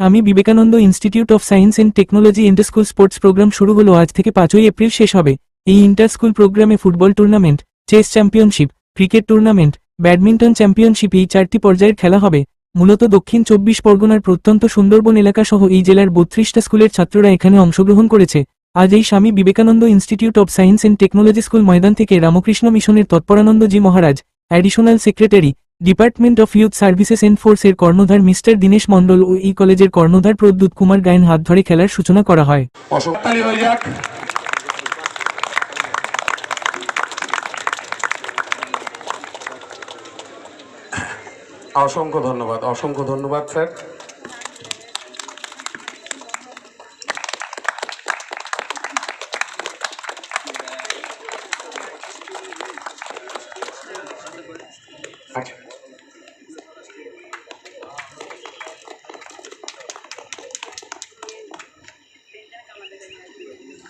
Swami Vivekananda institute of science and technology inter school sports programme শুরু হলো আজ থেকে পাঁচই এপ্রিল শেষ হবে। এই ইন্টার স্কুল প্রোগ্রামে football tournament, chess championship, cricket tournament, badminton championship এই চারটি পর্যায়ের খেলা হবে। মূলত দক্ষিণ চব্বিশ পরগনার প্রত্যন্ত সুন্দরবন এলাকা সহ এই জেলার বত্রিশটা স্কুলের ছাত্ররা এখানে অংশগ্রহণ করেছে। আজ এই Swami Vivekananda institute of science and technology school ময়দান থেকে রামকৃষ্ণ মিশনের Tatparananda ji Maharaj additional secretary department of youth services and ফোর্সের কর্ণধার মিস্টার দীনেশ মণ্ডল ও এই কলেজের কর্ণধার প্রদ্যুৎ কুমার গায়েন হাত ধরে খেলার সূচনা করা হয়। অসংখ্য ধন্যবাদ অসংখ্য ধন্যবাদ অসংখ্য ধন্যবাদ স্যার আচ্ছা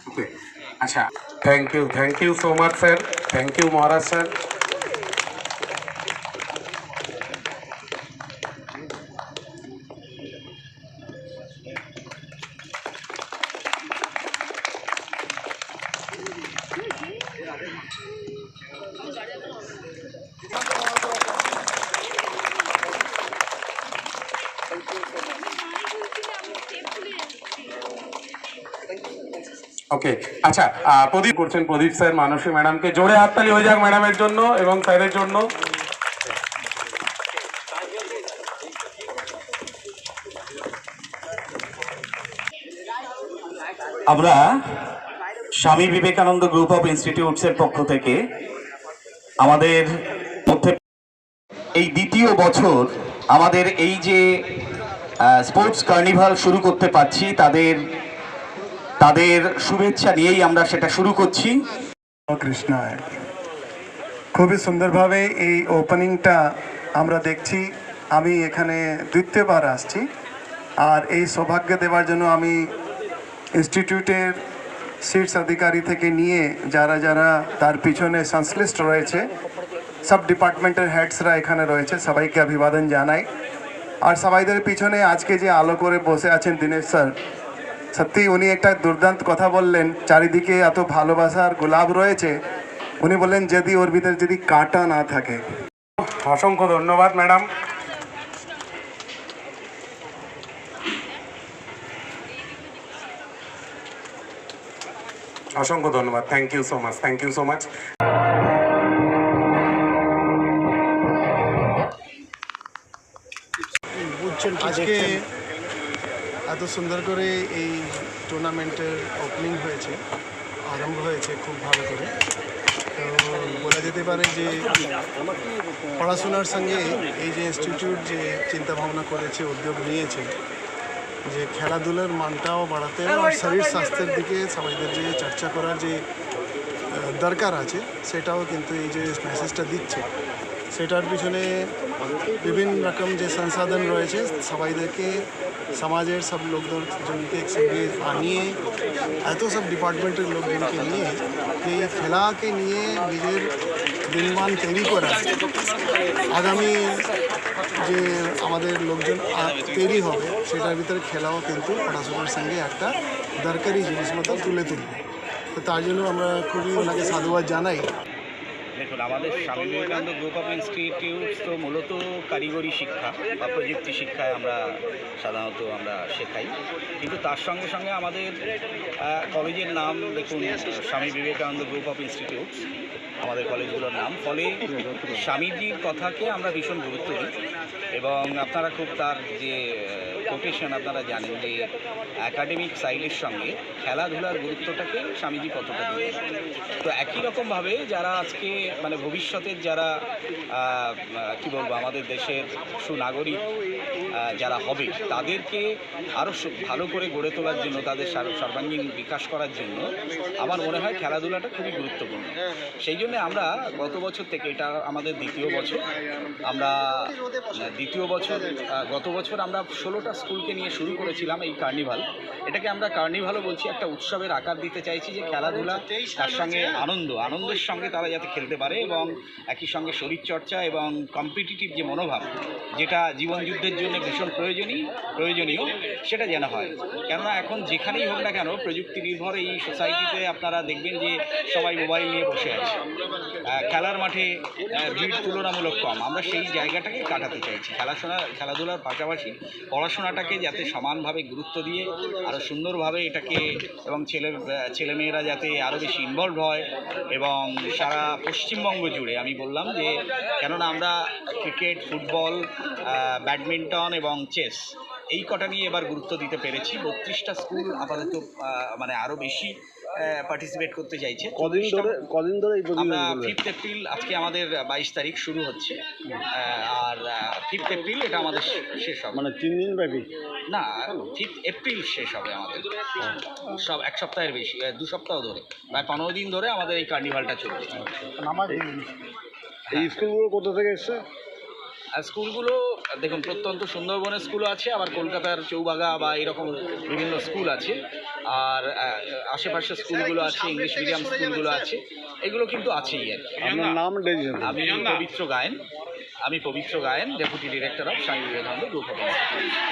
Okay. আচ্ছা thank you thank you so much sir thank you Maharaj sir okay আচ্ছা প্রদীপ করছেন প্রদীপ স্যার, মানসী ম্যাডামকে। জোরে হাততালি হয়ে যাক ম্যাডামের জন্য এবং স্যারের জন্য। আমরা স্বামী বিবেকানন্দ গ্রুপ অফ ইনস্টিটিউটসের পক্ষ থেকে আমাদের এই দ্বিতীয় বছর আমাদের এই যে স্পোর্টস কার্নিভাল শুরু করতে পারছি, তাদের তাদের শুভেচ্ছা নিয়েই আমরা সেটা শুরু করছি। খুবই সুন্দরভাবে এই ওপেনিংটা আমরা দেখছি। আমি এখানে দ্বিতীয়বার আসছি আর এই সৌভাগ্য দেওয়ার জন্য আমি ইনস্টিটিউটের সিটস অধিকারী থেকে নিয়ে যারা যারা তার পিছনে সংশ্লিষ্ট রয়েছে, সব ডিপার্টমেন্টের হেডসরা এখানে রয়েছে, সবাইকে অভিবাদন জানাই। আর সবাইদের পিছনে আজকে যে আলো করে বসে আছেন দীনেশ স্যার সত্যি উনি একটা দুর্দান্ত কথা বললেন চারিদিকে এত ভালোবাসার গোলাপ রয়েছে। উনি বললেন যদি ওর ভিতরে যদি কাঁটা না থাকে। অসংখ্য ধন্যবাদ ম্যাডাম। অসংখ্য ধন্যবাদ thank you so much thank you so much আজকে এত সুন্দর করে এই টুর্নামেন্টের ওপেনিং হয়েছে আরম্ভ হয়েছে খুব ভালো করে। তো বলা যেতে পারে যে পড়াশোনার সঙ্গে এই যে ইনস্টিটিউট যে চিন্তা ভাবনা করেছে উদ্যোগ নিয়েছে যে খেলাধুলার মানটাও বাড়াতে আর শরীর স্বাস্থ্যের দিকে সবাইদের যে চর্চা করার যে দরকার আছে সেটাও কিন্তু এই যে মেসেজটা দিচ্ছে। সেটার পিছনে বিভিন্ন রকম যে সংসাধন রয়েছে সবাইদেরকে সমাজের সব লোকজনকে একসঙ্গে আনিয়ে এত সব ডিপার্টমেন্টের লোকজনকে নিয়ে এই খেলাকে নিয়ে নিজের দিনমান তৈরি করা আগামী যে আমাদের লোকজন তৈরি হবে সেটার ভিতরে খেলাও কিন্তু পড়াশোনার সঙ্গে একটা দরকারি জিনিস মতো তুলে তুলবে তো তার জন্য আমরা খুবই ওনাকে সাধুবাদ জানাই দেখুন, আমাদের Swami Vivekananda group of institute তো মূলত কারিগরি শিক্ষা বা প্রযুক্তি শিক্ষায় আমরা সাধারণত আমরা শেখাই। কিন্তু তার সঙ্গে সঙ্গে আমাদের কলেজের নাম দেখুন, Swami Vivekananda group of institute আমাদের কলেজগুলোর নাম। ফলে স্বামীজির কথাকে আমরা ভীষণ গুরুত্ব দিই এবং আপনারা খুব তার যে কোটেশন আপনারা জানেন যে একাডেমিক সাইডের সঙ্গে খেলাধুলার গুরুত্বটাকে স্বামীজি কতটা দিন তো একই রকমভাবে যারা আজকে মানে ভবিষ্যতের যারা কি বলব, আমাদের দেশের সুনাগরিক যারা হবে, তাদেরকে আরও ভালো করে গড়ে তোলার জন্য, তাদের সার- সর্বাঙ্গীন বিকাশ করার জন্য আমার মনে হয় খেলাধুলাটা খুবই গুরুত্বপূর্ণ। সেই জন্য আমরা গত বছর থেকে, এটা আমাদের দ্বিতীয় বছর, আমরা, দ্বিতীয় বছর গত বছর আমরা ষোলোটা স্কুলকে নিয়ে শুরু করেছিলাম এই কার্নিভাল। এটাকে আমরা কার্নিভালও বলছি, একটা উৎসবের আকার দিতে চাইছি যে খেলাধুলা, তার সঙ্গে আনন্দ, আনন্দের সঙ্গে তারা যাতে খেলতে পারে এবং একই সঙ্গে শরীরচর্চা এবং কম্পিটিটিভ যে মনোভাব, যেটা জীবন যুদ্ধের জন্য ভীষণ প্রয়োজনীয় প্রয়োজনীয়, সেটা যেন হয়। কেননা এখন যেখানেই হোক না কেন প্রযুক্তি নির্ভর এই সোসাইটিতে আপনারা দেখবেন যে সবাই মোবাইল নিয়ে বসে আছে। খেলার মাঠে ভিড় তুলনামূলক কম। আমরা সেই জায়গাটাকে কাটাতে চাইছি। খেলাশোনা, খেলাধুলার পাশাপাশি পড়াশোনাটাকে যাতে সমানভাবে গুরুত্ব দিয়ে আরও সুন্দরভাবে এটাকে এবং ছেলে, ছেলেমেয়েরা যাতে আরও বেশি ইনভলভ হয় এবং সারা পশ্চিমবঙ্গ জুড়ে আমি বললাম যে, কেননা আমরা ক্রিকেট, ফুটবল ব্যাডমিন্টন এবং চেস এই কটা নিয়ে এবার গুরুত্ব দিতে পেরেছি। বত্রিশটা স্কুল আপাতত মানে আরও বেশি পার্টিসিপেট করতে চাইছে। কদিন ধরে কদিন ধরে এই আমরা ফিফথ এপ্রিল আজকে আমাদের বাইশ তারিখ শুরু হচ্ছে। আর ফিফথ এপ্রিল এটা আমাদের শেষ হবে। মানে তিন দিন ব্যাপী? না ফিফথ এপ্রিল শেষ হবে আমাদের। সব এক সপ্তাহের বেশি দু সপ্তাহ ধরে। প্রায় পনেরো দিন ধরে আমাদের এই কার্নিভালটা চলছে। এই স্কুলগুলো কোথা থেকে এসছে? স্কুলগুলো দেখুন প্রত্যন্ত সুন্দরবনের স্কুলও আছে আবার কলকাতার চৌবাগা বা এরকম বিভিন্ন স্কুল আছে। আর আশেপাশে আশেপাশের স্কুলগুলো আছে ইংলিশ মিডিয়াম স্কুলগুলো আছে। এগুলো কিন্তু আছেই আর আমার নাম আমি পবিত্র গায়েন। আমি পবিত্র Gayen deputy director of Swami Vivekananda group of